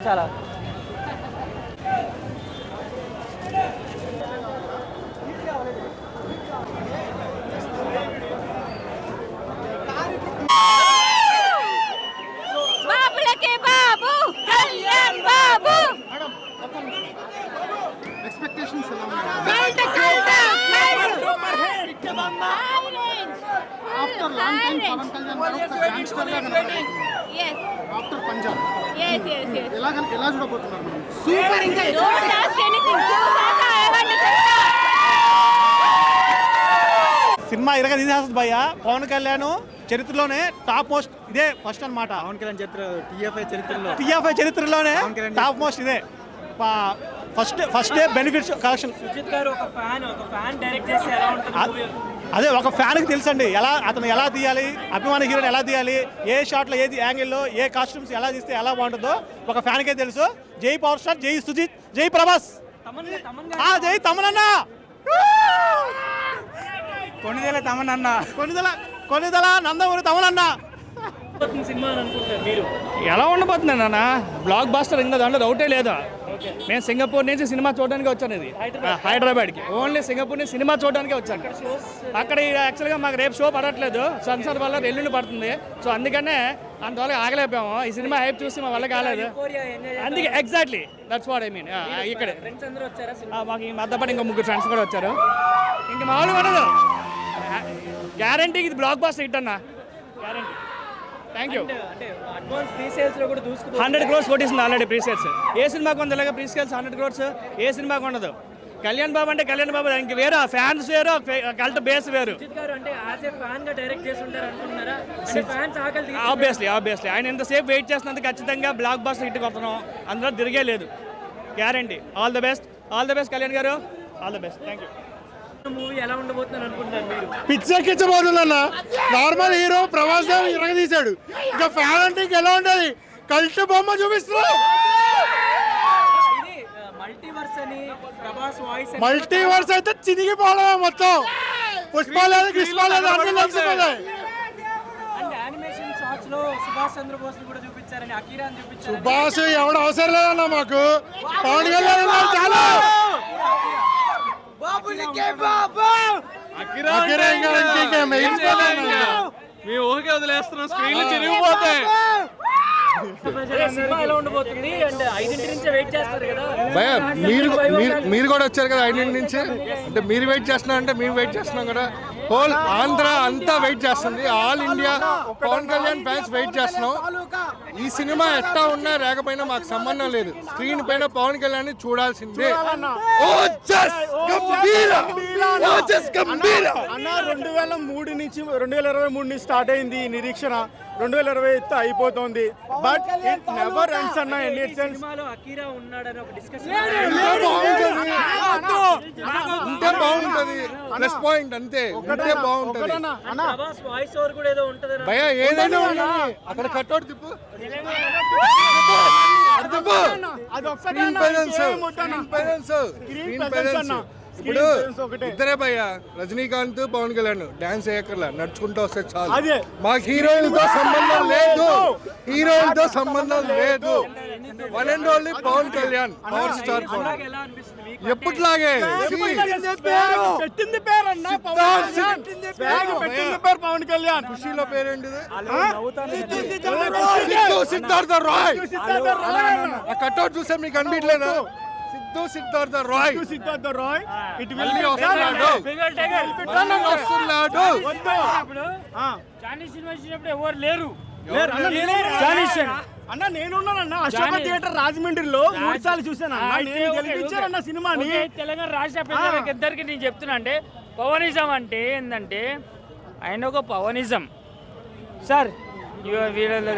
చాలా బాబులకి బాబు కళ్యాణ్ బాబు ఎక్స్పెక్టేషన్స్ ఎలా ఉన్నాయి cult cult after long time Pawan Kalyan garu ఒక యంగ్స్టర్గా after Punjab yes yes yes ఎలా ఎలా చూడబోతున్నారు సూపర్ ఇంకా డోంట్ ఆస్క్ ఎనీథింగ్ చూసాక ఎవరిని చెప్తా సినిమా ఇరగ తీసేస్తుంది భయ్య. పవన్ కళ్యాణ్ చరిత్రలోనే టాప్ మోస్ట్ ఇదే ఫస్ట్ అన్నమాట. పవన్ కళ్యాణ్ చరిత్ర టీఎఫ్ఐ చరిత్రలో. టీఎఫ్ఐ చరిత్రలోనే టాప్ మోస్ట్ ఇదే. First first day benefits collection Sujith garu ఒక ఫ్యాన్ ఒక ఫ్యాన్ డైరెక్ట్ చేస్తే ఎలా ఉంటుంది అదే ఒక ఫ్యాన్కి తెలుసండి. ఎలా అతను ఎలా తీయాలి అభిమాన హీరోని ఎలా తీయాలి ఏ షాట్లో ఏది యాంగిల్లో ఏ కాస్ట్యూమ్స్ ఎలా తీస్తే ఎలా బాగుంటుందో ఒక ఫ్యాన్కే తెలుసు. జై పవర్ స్టార్ జై సుజిత్ జై ప్రభాస్. జై తమనన్న. కొన్నిదేల తమనన్న. కొనిదల కొనిదల నందమూరి తమనన్న. సినిమా ఎలా ఉండబోతుంది నాన్న? బ్లాక్ బాస్టర్ ఇంకా దాంట్లో డౌటే లేదు? నేను సింగపూర్ నుంచి సినిమా చూడడానికి వచ్చాను ఇది. హైదరాబాద్కి. ఓన్లీ సింగపూర్ నుంచి సినిమా చూడడానికి వచ్చాను. అక్కడ యాక్చువల్గా మాకు రేపు షో పడట్లేదు. సెన్సార్ వల్ల ఎల్లుండి పడుతుంది. సో అందుకనే అందువల్ల ఆగలేకపోయాము. ఈ సినిమా హైప్ చూసి మా వల్ల కాలేదు. అందుకే exactly that's what I mean ఇక్కడే. మాకు ఈ మధ్యపాటు ఇంకో ముగ్గురు ఫ్రెండ్స్ కూడా వచ్చారు. ఇంక మామూలుగా ఉండదు. గ్యారంటీకి ఇది బ్లాక్ బాస్టర్ హిట్ అన్న. Guarantee thank you advance pre సేల్స్లో కూడా హండ్రెడ్ క్రోర్స్ కొట్టేసింది ఆల్రెడీ ప్రీసేల్స్ ఏ సినిమాకి ఉంది ఇలాగ ప్రీసేల్స్ హండ్రెడ్ క్రోర్స్ ఏ సినిమాకి ఉండదు కళ్యాణ్ బాబు అంటే కళ్యాణ్ బాబు ఇంక వేరు. ఫ్యాన్స్ వేరు కల్ట్ బేస్ వేరు. ఆబ్వియస్లీ ఆబ్వియస్లీ ఆయన ఎంతసేపు వెయిట్ చేస్తున్నందుకు ఖచ్చితంగా బ్లాక్ బాస్టర్ హిట్ కొడుతున్నాం. అందులో తిరిగే లేదు. Guarantee all the best all the best Kalyan garu. All the best thank you పిచ్చెక్కించబోతుందన్న normal hero Prabhas దేవ్ తీశాడు ఇక ఫ్యాన్ అంటే ఎలా ఉంటుంది? కల్ట్ బొమ్మ చూపిస్తున్నావు ఇది మల్టీవర్స్ అయితే చినిగిపోవడమే మొత్తం. పుష్పాలేదు గిష్పాలేదు అన్ని లక్షిపోతాయి సుభాష్ ఎవడు అవసరం లేదన్న మాకు. పవన్ కళ్యాణ్ చాలా. ఊరికే వదిలేస్తున్నాం స్క్రీన్లు చిరిగిపోతాయి మీరు కూడా వచ్చారు కదా ఐదు నుంచి? అంటే మీరు వెయిట్ చేస్తున్నారు అంటే మేము వెయిట్ చేస్తున్నాం కదా. హోల్ ఆంధ్ర అంతా వెయిట్ చేస్తుంది. All India Pawan Kalyan fans wait చేస్తున్నాం. ఈ సినిమా ఎట్టా ఉన్నా లేకపోయినా మాకు సంబంధం లేదు. స్క్రీన్ పైన పవన్ కళ్యాణ్ చూడాల్సిందే. అన్న రెండు వేల మూడు నుంచి రెండు వేల ఇరవై మూడు నుంచి స్టార్ట్ అయింది ఈ నిరీక్షణ. రెండు వేల ఇరవై ఎత్తు అయిపోతుంది. బట్ ఇట్ నెవర్ ఎండ్స్ అన్న ఎన్ని ఇట్స్ సినిమాలో అకీరా ఉన్నాడని ఒక డిస్కషన్ ఉంటే బాగుంటది. ప్లస్ పాయింట్ అంతే. ఉంటే బాగుంటది. ప్రభాస్ వాయిస్ ఓవర్ కూడా ఏదో ఉంటది భయ ఏదైనా అక్కడ కట్అవుట్ తిప్పు. స్క్రీన్ పేరెన్స్ ఇప్పుడు ఇద్దరే భయ్య రజనీకాంత్ పవన్ కళ్యాణ్. డాన్స్ చేయక్కర్లా నడుచుకుంటూ వస్తే చాలు. మాకు హీరోయిన్తో సంబంధం లేదు. హీరోయిన్తో సంబంధం లేదు. One and only Pawan Kalyan power star Pawan? ఎప్పటిలాగే? పెట్టింది పేరు. అన్న పవన్ కళ్యాణ్. Swag పెట్టింది పేరు పవన్ కళ్యాణ్. ఖుషీలో పేరేంటిది? సిద్ధు సిద్ధు సిద్ధార్థ రాయ్ కట్అవుట్ చూస్తే మీకు కనిపించలేదా సిద్ధు సిద్ధార్థ రాయ్. సిద్ధు సిద్ధార్థ రాయ్. ఇట్ విల్ మళ్ళీ వస్తున్నాడు. మళ్ళీ వస్తున్నాడు. లేరు? అన్న నేనే జానీషన్. అన్న నేనున్నానన్న అశోక థియేటర్ రాజమండ్రిలో మూడు సార్లు చూసాను అన్న. నేను గెలిపించానన్న సినిమాని. తెలంగాణ రాష్ట్ర ప్రజలకు ఇద్దరికి నేను చెప్తున్నా అంటే పవనిజం అంటే ఏంటంటే ఆయన ఒక పవనిజం. సార్ వీళ్ళ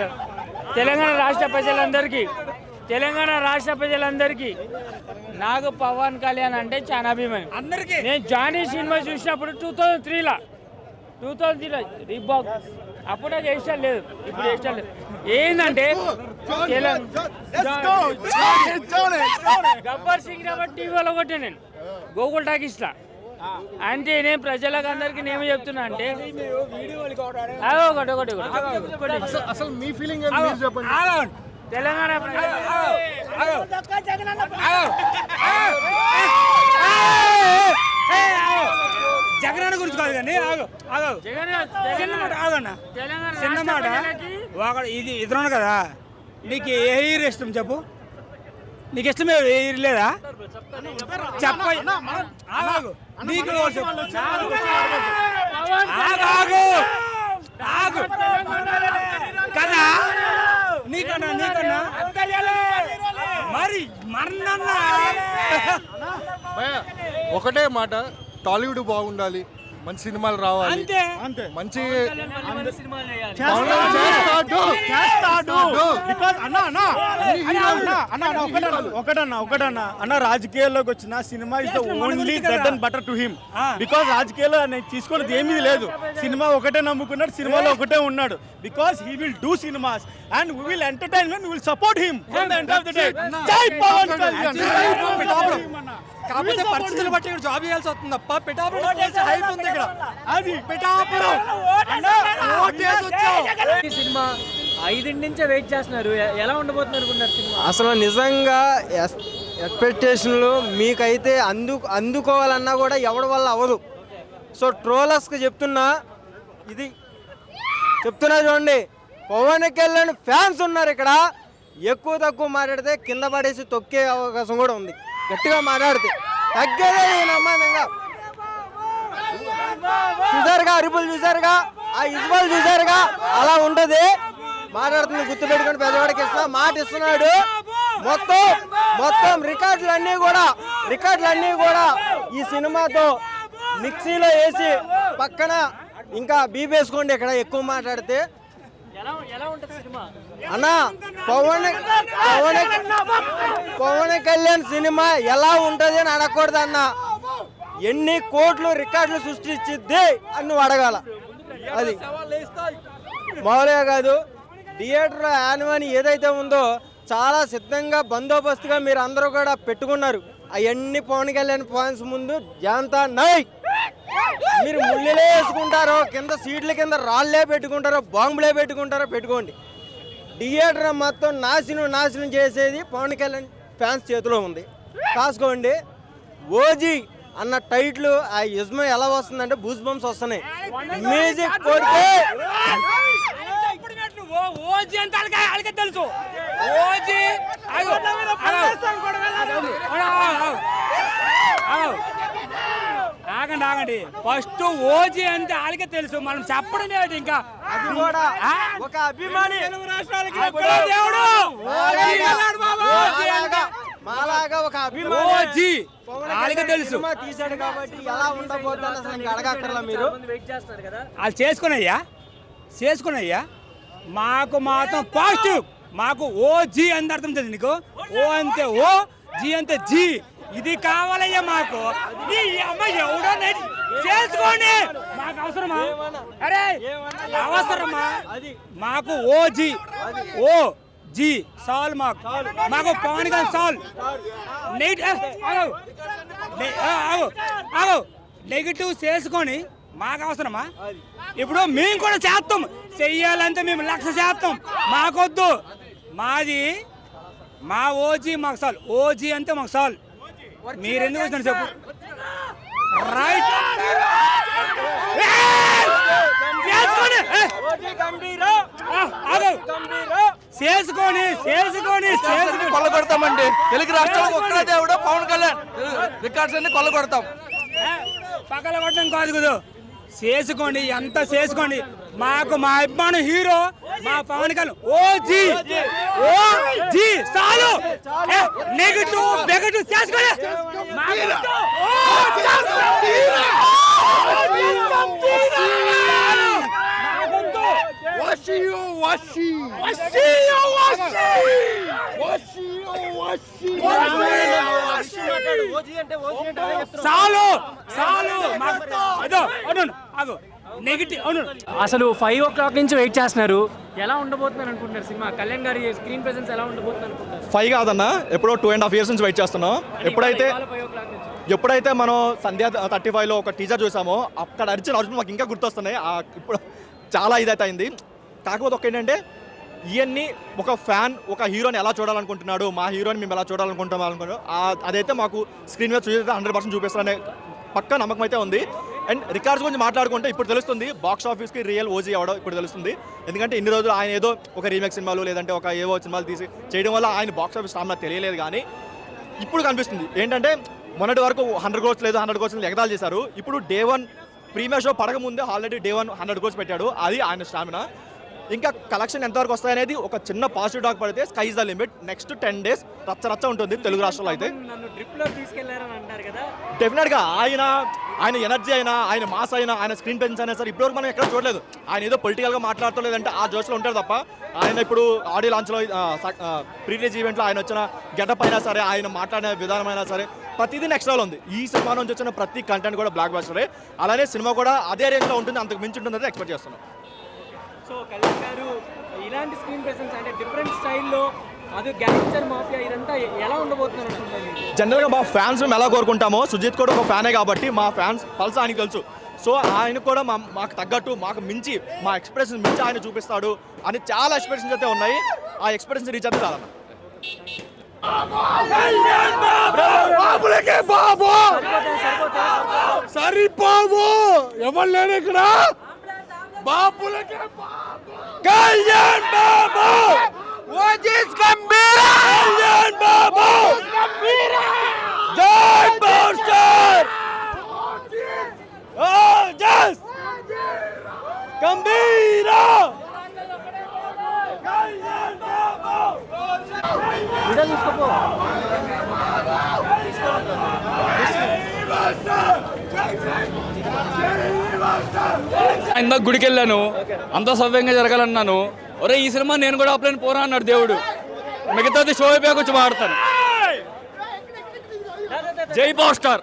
తెలంగాణ రాష్ట్ర ప్రజలందరికీ తెలంగాణ రాష్ట్ర ప్రజలందరికీ నాకు పవన్ కళ్యాణ్ అంటే చాలా అభిమానం. అందరికీ? నేను జానీ సినిమా చూసినప్పుడు టూ థౌజండ్ త్రీలో టూ థౌజండ్ త్రీలో రీబాక్ అప్పుడు నాకు ఇష్టం లేదు. ఇప్పుడు ఇష్టం లేదు. ఏంటంటే గబ్బర్ సింగ్ కాబట్టి టీవీలో కొట్టే నేను. గోకుల్ టాకీస్లా అంటే నేను ప్రజలకు అందరికి నేను చెప్తున్నా అంటే ఒకటి ఒకటి ఒకటి. అసలు మీ ఫీలింగ్ ఏంటి? మీరు చెప్పండి. తెలంగాణ ప్రజలు- జగన్ గురించి కాదు కానీ ఆగు ఆగు. జగన్ చిన్న మాట ఆగన్న తెలంగాణ చిన్న రాష్ట్ర మాట. ప్రజలకి ఒకడు ఇది ఇతరుడు కదా. నీకు ఏ హీరో ఇష్టం చెప్పు. నీకు ఇష్టం ఏ హీరో లేదా? చెప్ప ఆగు. నీకు? ఆగు, ఆగు. ఆగు. కదా నీకన్నా నీకన్నా? ఒకటే మాట టాలీవుడ్ బాగుండాలి మంచి సినిమాలు రావాలి. అంతే. అంతే. మంచి మంచి సినిమాలు చేయాలి పవన్ కళ్యాణ్ చేస్తాడు. చేస్తాడు చేస్తాడు. బికాజ్ అన్న అన్న. అన్న అన్న అన్న అన్న ఒకటన్న ఒకటన్న ఒకటన్న అన్న రాజకీయాల్లోకి వచ్చిన cinema is the only bread and butter to him because రాజకీయాల్లో ఆయన తీసుకున్నది ఏమీ లేదు. సినిమా ఒకటే నమ్ముకున్నాడు సినిమాలో ఒకటే ఉన్నాడు. Because he will do cinemas and we will entertainment will support him end of the day జై పవన్ కళ్యాణ్ కాకపోతే పరిస్థితులు బట్టి ఇక్కడ జాబ్ చేయాల్సి వస్తుంది తప్ప పిఠాపురం హైప్ ఉంది ఇక్కడ. అది పిఠాపురం సినిమా ఐదింటి నుంచే వెయిట్ చేస్తున్నారు. ఎలా ఉండబోతుంది అనుకున్నారు సినిమా? అసలు నిజంగా ఎక్స్పెక్టేషన్లు మీకైతే అందు అందుకోవాలన్నా కూడా ఎవడి వల్ల అవ్వదు. సో ట్రోలర్స్కి చెప్తున్నా ఇది చెప్తున్నా చూడండి. పవన్ కళ్యాణ్ ఫ్యాన్స్ ఉన్నారు ఇక్కడ. ఎక్కువ తక్కువ మాట్లాడితే కింద పడేసి తొక్కే అవకాశం కూడా ఉంది. గట్టిగా మాట్లాడితే. తగ్గేదే ఈ నమ్మకంగా చూసారుగా అరుపులు చూసారుగా ఆ ఇజువల్ చూసారుగా అలా ఉంటుంది. మాట్లాడుతుంది గుర్తు పెట్టుకుని పెద్దవాడికి ఇస్తున్నా మాట ఇస్తున్నాడు. మొత్తం మొత్తం రికార్డులు అన్నీ కూడా రికార్డులు అన్నీ కూడా ఈ సినిమాతో మిక్సీలో వేసి పక్కన ఇంకా బీప్ వేసుకోండి ఇక్కడ ఎక్కువ మాట్లాడితే. అన్న పవన్ పవన్ పవన్ కళ్యాణ్ సినిమా ఎలా ఉంటది అని అడగకూడదు అన్న ఎన్ని కోట్లు రికార్డులు సృష్టించిద్ది అని నువ్వు అడగాల. అది. మామూలుగా కాదు థియేటర్ యానిమని ఏదైతే ఉందో చాలా సిద్ధంగా బందోబస్తుగా మీరు అందరూ కూడా పెట్టుకున్నారు. అవన్నీ పవన్ కళ్యాణ్ పాయింట్స్ ముందు జాంతా నై మీరు ముళ్ళులే వేసుకుంటారో కింద సీట్ల కింద రాళ్ళే పెట్టుకుంటారో బాంబులే పెట్టుకుంటారో పెట్టుకోండి. థియేటర్ మొత్తం నాశనం నాశనం చేసేది పవన్ కళ్యాణ్ ఫ్యాన్స్ చేతిలో ఉంది. కాసుకోండి. ఓజీ అన్న టైట్లు ఆ యజ్మ ఎలా వస్తుందంటే బూస్ బంప్స్ వస్తున్నాయి. మ్యూజిక్ కొడితే ఓజీ అంటే వాళ్ళకి వాళ్ళకి తెలుసు. ఓజీ ఆగు, ఆగు. ఆగు, ఆగు. ఆగండి ఆగండి. ఫస్ట్ ఓజీ అంటే వాళ్ళకే తెలుసు. మనం చెప్పడం ఏంటి ఇంకా. అది కూడా ఒక అభిమాని తెలుగు రాష్ట్రాలకి దేవుడు! మాలాగా- ఒక అభిమాని వాళ్ళకే తెలుసు. తీశాడు కాబట్టి ఎలా ఉండబోతుందని అసలు అడగక్కర్లా మీరు? వెయిట్ చేస్తున్నారు కదా. వాళ్ళు చేసుకునయ్యా చేసుకునయ్యా మాకు మాత్రం పాజిటివ్. మాకు ఓ జీ అని అర్థం తెలుసు నీకు? ఓ అంతే ఓ జీ అంతే జీ. ఇది కావాలయ్యా మాకు. అమ్మ ఎవడో చేసుకోండి. మాకు అవసరమా? అరే అవసరమా? మాకు ఓ జీ. O G. సాల్ మాకు. మాకు పవన్ కళ్యాణ్ సాల్. ఆగు. ఆగు. నెగిటివ్ చేసుకొని మాకు అవసరమా ఇప్పుడు మేము కూడా చేస్తాం. చెయ్యాలంటే మేము లక్ష చేస్తాం. మాకొద్దు. మాది మా ఓజీ మాకు సాల్ ఓజీ అంటే మాకు సాల్ మీరు ఎందుకు వచ్చినారు చెప్పు? రైట్. చేసుకొని. చేసుకొని చేసుకొని చేసుకొని. కొల్లగొడతామండి. తెలుగు రాష్ట్రాలకు ఒక్కడే దేవుడు పవన్ కళ్యాణ్. రికార్డ్స్ అన్ని కొల్లగొడతాం. పక్కల కొట్టడం కాదు కదా చేసుకోండి ఎంత చేసుకోండి. మాకు మా అభిమాన హీరో మా Pawan Kalyan. O G O G చాలు నెగటివ్ నెగటివ్ చేసుకోండి. వషి వషి. చాలు చాలు అవును నెగిటివ్ అవును. అసలు ఫైవ్ ఓ క్లాక్ నుంచి వెయిట్ చేస్తున్నారు. ఎలా ఉండబోతున్నారు అనుకుంటున్నారు సినిమా? కళ్యాణ్ గారి స్క్రీన్ ప్రెసెన్స్ ఎలా ఉండబోతుంది అనుకుంటున్నారు? ఫైవ్ కాదన్న ఎప్పుడో టూ అండ్ హాఫ్ ఇయర్స్ నుంచి వెయిట్ చేస్తున్నాం. ఎప్పుడైతే ఎప్పుడైతే మనం సంధ్యా థర్టీ ఫైవ్లో ఒక టీజర్ చూసామో అక్కడ అరిచిన అరుపులు మాకు ఇంకా గుర్తొస్తున్నాయి. ఆ ఇప్పుడు చాలా ఇదైతే అయింది. కాకపోతే ఒక ఏంటంటే ఇవన్నీ ఒక ఫ్యాన్ ఒక హీరోని ఎలా చూడాలనుకుంటున్నాడు మా హీరోని మేము ఎలా చూడాలనుకుంటాం అనుకున్నాడు అదైతే మాకు స్క్రీన్ మీద చూసి హండ్రెడ్ పర్సెంట్ చూపిస్తారనే పక్క నమ్మకం అయితే ఉంది. అండ్ రికార్డ్స్ గురించి మాట్లాడుకుంటే ఇప్పుడు తెలుస్తుంది బాక్స్ ఆఫీస్కి రియల్ ఓజీ అవడం ఇప్పుడు తెలుస్తుంది. ఎందుకంటే ఇన్ని రోజులు ఆయన ఏదో ఒక రీమేక్ సినిమాలు లేదంటే ఒక ఏవో సినిమాలు తీసి చేయడం వల్ల ఆయన బాక్స్ ఆఫీస్ స్టామినా తెలియలేదు కానీ ఇప్పుడు కనిపిస్తుంది. ఏంటంటే మొన్నటి వరకు హండ్రెడ్ కోర్స్ లేదు హండ్రెడ్ కోర్స్ ఎగదాలు చేశారు. ఇప్పుడు డే వన్ ప్రీమియర్ షో పడక ముందే already day one hundred crores పెట్టాడు. అది ఆయన స్టామినా. ఇంకా కలెక్షన్ ఎంతవరకు వస్తాయనేది ఒక చిన్న పాజిటివ్ డాక్ పడితే skies the limit. Next ten days రచ్చ రచ్చ ఉంటుంది తెలుగు రాష్ట్రాల్లో అయితే. నన్ను డ్రిప్లో తీసుకెళ్ళారని అంటారు కదా. డెఫినెట్గా ఆయన ఆయన ఎనర్జీ అయినా ఆయన మాస్ అయినా ఆయన స్క్రీన్ ప్రెజెన్స్ అయినా సరే ఇప్పటివరకు మనం ఎక్కడ చూడలేదు. ఆయన ఏదో పొలిటికల్గా మాట్లాడతలేదంటే ఆ జోష్లో ఉంటారు తప్ప ఆయన ఇప్పుడు ఆడియో లాంచ్లో ప్రీ రిలీజ్ ఈవెంట్లో ఆయన వచ్చిన గెటప్ అయినా సరే ఆయన మాట్లాడిన విధానం అయినా సరే ప్రతిదీ నెక్స్ట్ లెవెల్ ఉంది. ఈ సినిమా నుంచి వచ్చిన ప్రతి కంటెంట్ కూడా బ్లాక్ బస్టరే అలానే సినిమా కూడా అదే రేంజ్లో ఉంటుంది అంతకు మించి ఉంటుంది ఎక్స్పెక్ట్ చేస్తున్నాం. సో కళ్యాణ్ గారు ఇలాంటి స్క్రీన్ ప్రెసెన్స్ అంటే డిఫరెంట్ స్టైల్లో అది గ్యాంగ్స్టర్ మాఫియా ఇదంతా ఎలా ఉండబోతున్నారు? జనరల్గా మా ఫ్యాన్స్ మేము ఎలా కోరుకుంటామో సుజిత్ కూడా ఒక ఫ్యానే కాబట్టి మా ఫ్యాన్స్ పల్స్ ఆయనకి తెలుసు. సో ఆయన కూడా మా మాకు తగ్గట్టు మాకు మించి మా ఎక్స్ప్రెషన్ మించి ఆయన చూపిస్తాడు అని చాలా ఎక్స్ప్రెషన్స్ అయితే ఉన్నాయి. ఆ ఎక్స్ప్రెషన్ రీచ్ అయితే బాబు సరిపోవు! ఎవరు లేరు ఇక్కడ? బాబులకే కళ్యాణ్ బాబు ఓజీస్ గంభీర కళ్యాణ్ బాబు జై మాస్టర్ ఓజస్ గంభీర ఇందాక గుడికి వెళ్ళాను అంతా సవ్యంగా జరగాలన్నాను. ఒరే ఈ సినిమా నేను కూడా అప్లైన్ పోరా అన్నాడు దేవుడు. మిగతాది షో అయిపోయాక వచ్చి మాడతాను జై పవర్ స్టార్